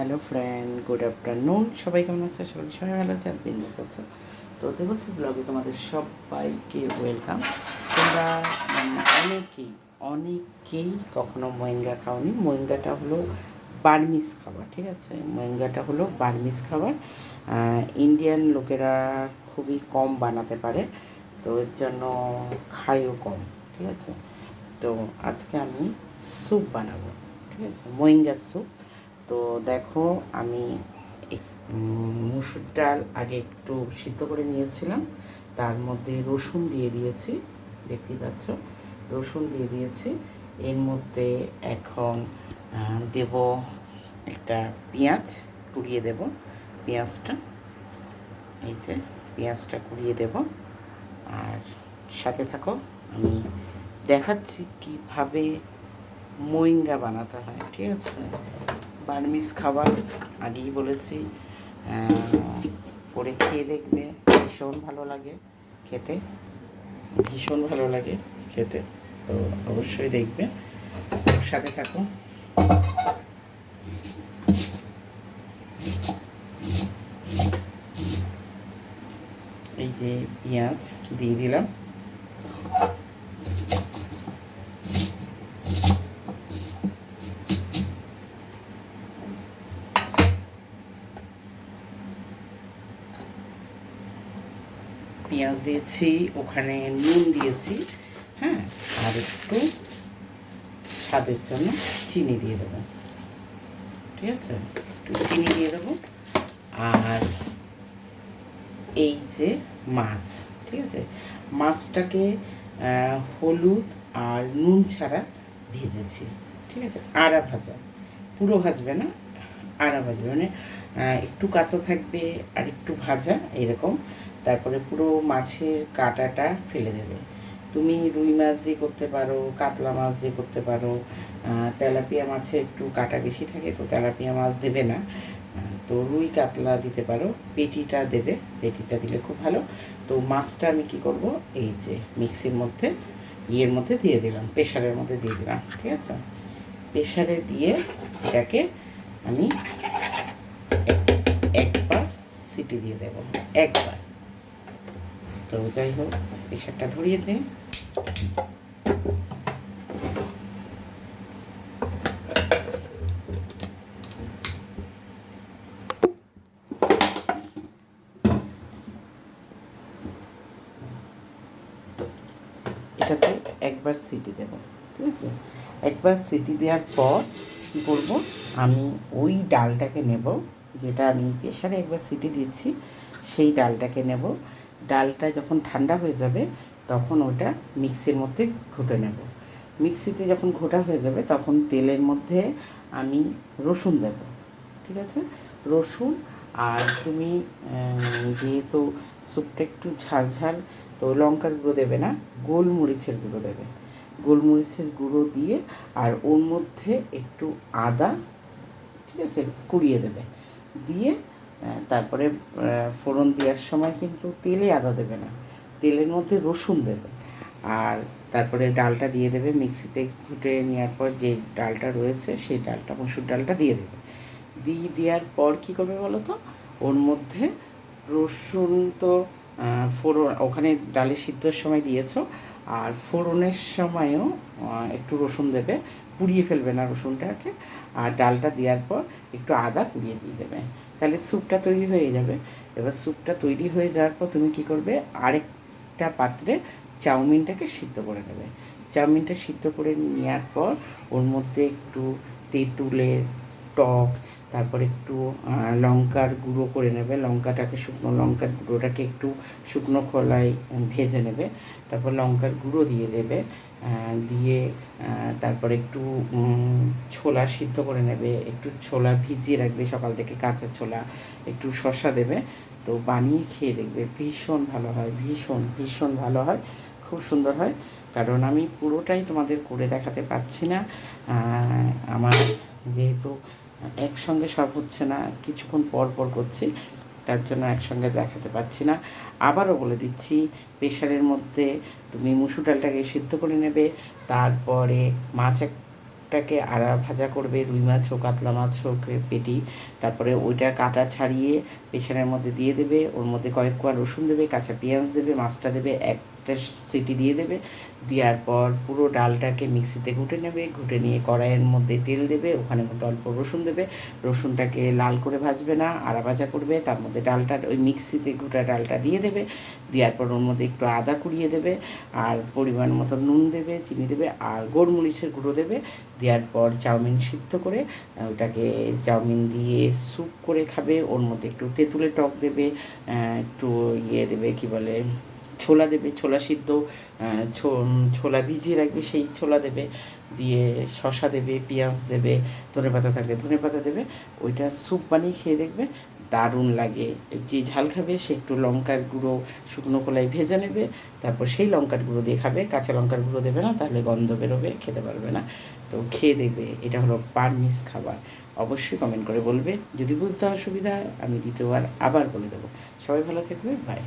Hello friend, good afternoon. সবাই কেমন আছে? সবাই সবাই ভালো আছে আর বিন্দাস আছো। তো দেবশ্রী ব্লগে তোমাদের সবাইকে ওয়েলকাম তোমরা অনেকেই অনেকেই কখনো মোয়েঙ্গা খাওনি। মোয়েঙ্গাটা হলো বার্মিস খাবার, ঠিক আছে? মোয়েঙ্গাটা হলো বার্মিস খাবার। ইন্ডিয়ান লোকেরা খুবই কম বানাতে পারে, তো এর জন্য খায়ও কম, ঠিক আছে? তো আজকে আমি স্যুপ বানাবো, ঠিক আছে? মোয়েঙ্গার স্যুপ তো দেখো, আমি মুসুর ডাল আগে একটু সিদ্ধ করে নিয়েছিলাম। তার মধ্যে রসুন দিয়ে দিয়েছি দেখতেই পাচ্ছ? রসুন দিয়ে দিয়েছি। এর মধ্যে এখন দেব একটা পেঁয়াজ, কুড়িয়ে দেব পেঁয়াজটা। এই যে, পেঁয়াজটা কুড়িয়ে দেব। আর সাথে থাকো, আমি দেখাচ্ছি কীভাবে মোইঙ্গা বানাতে হয়, ঠিক আছে? বার্মিস খাবার আগেই বলেছি করে খেয়ে দেখবে, ভীষণ ভালো লাগে খেতে, ভীষণ ভালো লাগে খেতে, তো অবশ্যই দেখবে। সাথে থাকো এই যে পেঁয়াজ দিয়ে দিলাম। পেঁয়াজ দিয়েছি, ওখানে নুন দিয়েছি হ্যাঁ? আর একটু স্বাদের জন্য চিনি দিয়ে দেবো। ঠিক আছে? একটু চিনি দিয়ে দেবো। আর এই যে মাছ, ঠিক আছে? মাছটাকে হলুদ আর নুন ছাড়া ভেজেছি, ঠিক আছে? আড়া ভাজা। পুরো ভাজবে না, আড়া ভাজবে। মানে একটু কাঁচা থাকবে আর একটু ভাজা, এরকম। তারপরে পুরো মাছের কাঁটাটা ফেলে দেবে। তুমি রুই মাছ দিয়ে করতে পারো, কাতলা মাছ দিয়ে করতে পারো তেলাপিয়া মাছে একটু কাঁটা বেশি থাকে তো তেলাপিয়া মাছ দেবে না। তো রুই কাতলা দিতে পারো, পেটিটা দেবে, পেটিটা দিলে খুব ভালো। তো মাছটা আমি কি করব, এই যে মিক্সির মধ্যে, ইয়ের মধ্যে দিয়ে দিলাম প্রেশারের মধ্যে দিয়ে দিলাম, ঠিক আছে? প্রেশারে দিয়ে এটাকে আমি এক- একবার সিটি দিয়ে দেব, একবার। তো যাই হোক প্রেশারটা ধরিয়ে দিই এটাতে একবার সিটি দেব, ঠিক আছে? একবার সিটি দেওয়ার পর কী করব? আমি ওই ডালটাকে নেব, যেটা আমি প্রেশারে একবার সিটি দিচ্ছি, সেই ডালটাকে নেব। ডালটা যখন ঠান্ডা হয়ে যাবে, তখন ওটা মিক্সির মধ্যে ঘুটে নেব। মিক্সিতে যখন ঘোটা হয়ে যাবে, তখন তেলের মধ্যে আমি রসুন দেব, ঠিক আছে? রসুন আর তুমি যেহেতু স্যুপটা একটু ঝাল ঝাল, তো লঙ্কার গুঁড়ো দেবে না, গোলমরিচের গুঁড়ো দেবে। গোলমরিচের গুঁড়ো দিয়ে আর ওর মধ্যে একটু আদা, ঠিক আছে, কুড়িয়ে দেবে। দিয়ে তারপরে ফোড়ন দেওয়ার সময় কিন্তু তেলে আদা দেবে না। তেলের মধ্যে রসুন দেবে। আর তারপরে ডালটা দিয়ে দেবে। মিক্সিতে ঘুটে নেওয়ার পর যে ডালটা রয়েছে, সেই ডালটা, মসুর ডালটা দিয়ে দেবে। দিয়ে দেওয়ার পর কী করবে বলো তো? ওর মধ্যে রসুন তো ফোড়ন, ওখানে ডালে সিদ্ধর সময় দিয়েছ। আর ফোড়নের সময়ও একটু রসুন দেবে। পুড়িয়ে ফেলবে না রসুনটাকে। আর ডালটা দেওয়ার পর একটু আদা কুড়িয়ে দিয়ে দেবে। তাহলে স্যুপটা তৈরি হয়ে যাবে। এবার স্যুপটা তৈরি হয়ে যাওয়ার পর তুমি কী করবে? আরেকটা পাত্রে চাউমিনটাকে সিদ্ধ করে নেবে। চাউমিনটা সিদ্ধ করে নেওয়ার পর ওর মধ্যে একটু তেঁতুলের টক, তারপর একটু লঙ্কার গুঁড়ো করে নেবে। লঙ্কাটাকে শুকনো, লঙ্কার গুঁড়োটাকে একটু শুকনো খোলায় ভেজে নেবে। তারপর লঙ্কার গুঁড়ো দিয়ে দেবে। দিয়ে তারপর একটু ছোলা সিদ্ধ করে নেবে। একটু ছোলা ভিজিয়ে রাখবে সকাল থেকে, কাঁচা ছোলা। একটু শশা দেবে। তো বানিয়ে খেয়ে দেখবে, ভীষণ ভালো হয়, ভীষণ ভীষণ ভালো হয়। খুব সুন্দর হয়। কারণ আমি পুরোটাই তোমাদের করে দেখাতে পারছি না। আমার যেহেতু একসঙ্গে সব হচ্ছে না, কিছুক্ষণ পর পর করছি, তার জন্য একসঙ্গে দেখাতে পারছি না। আবারও বলে দিচ্ছি প্রেশারের মধ্যে তুমি মুসুর ডালটাকে সিদ্ধ করে নেবে, তারপরে মাছ এক শাকটাকে আড়া ভাজা করবে, রুই মাছ হোক, কাতলা মাছ হোক, পেটি, তারপরে ওইটা কাটা ছাড়িয়ে প্রেশারের মধ্যে দিয়ে দেবে, ওর মধ্যে কয়েক কোয়া রসুন দেবে, কাঁচা পেঁয়াজ দেবে, মাছটা দেবে একটা সিটি দিয়ে দেবে। দেওয়ার পর পুরো ডালটাকে মিক্সিতে ঘুটে নেবে, ঘুটে নিয়ে কড়াইয়ের মধ্যে তেল দেবে, ওখানে মধ্যে অল্প রসুন দেবে। রসুনটাকে লাল করে ভাজবে না, আড়া ভাজা করবে, তার মধ্যে ডালটা ওই মিক্সিতে ঘুটা ডালটা দিয়ে দেবে। দেওয়ার পর ওর মধ্যে একটু আদা কুড়িয়ে দেবে, আর পরিমাণ মতো নুন দেবে, চিনি দেবে, আর গোলমরিচের গুঁড়ো দেবে। দেওয়ার পর চাউমিন সিদ্ধ করে ওটাকে চাউমিন দিয়ে স্যুপ করে খাবে। ওর মধ্যে একটু তেঁতুলের টক দেবে একটু ইয়ে দেবে, কি বলে? ছোলা দেবে, ছোলা সিদ্ধ ছোলা ভিজিয়ে রাখবে, সেই ছোলা দেবে, দিয়ে শশা দেবে, পেঁয়াজ দেবে, ধনে পাতা থাকলে ধনে পাতা দেবে, ওইটা স্যুপ বানিয়ে খেয়ে দেখবে, দারুণ লাগে। যে ঝাল খাবে সে একটু লঙ্কার গুঁড়ো, শুকনো কলাই ভেজে নেবে, তারপর সেই লঙ্কার গুঁড়ো দিয়ে খাবে, কাঁচা লঙ্কার গুঁড়ো দেবে না, তাহলে গন্ধ বেরোবে, খেতে পারবে না। তো খেয়ে দেখবে, এটা হলো পারমিস খাবার। অবশ্যই কমেন্ট করে বলবে, যদি বুঝতে অসুবিধা হয়, আমি দ্বিতীয়বার আবার বলে দেবো। সবাই ভালো থাকবে বাই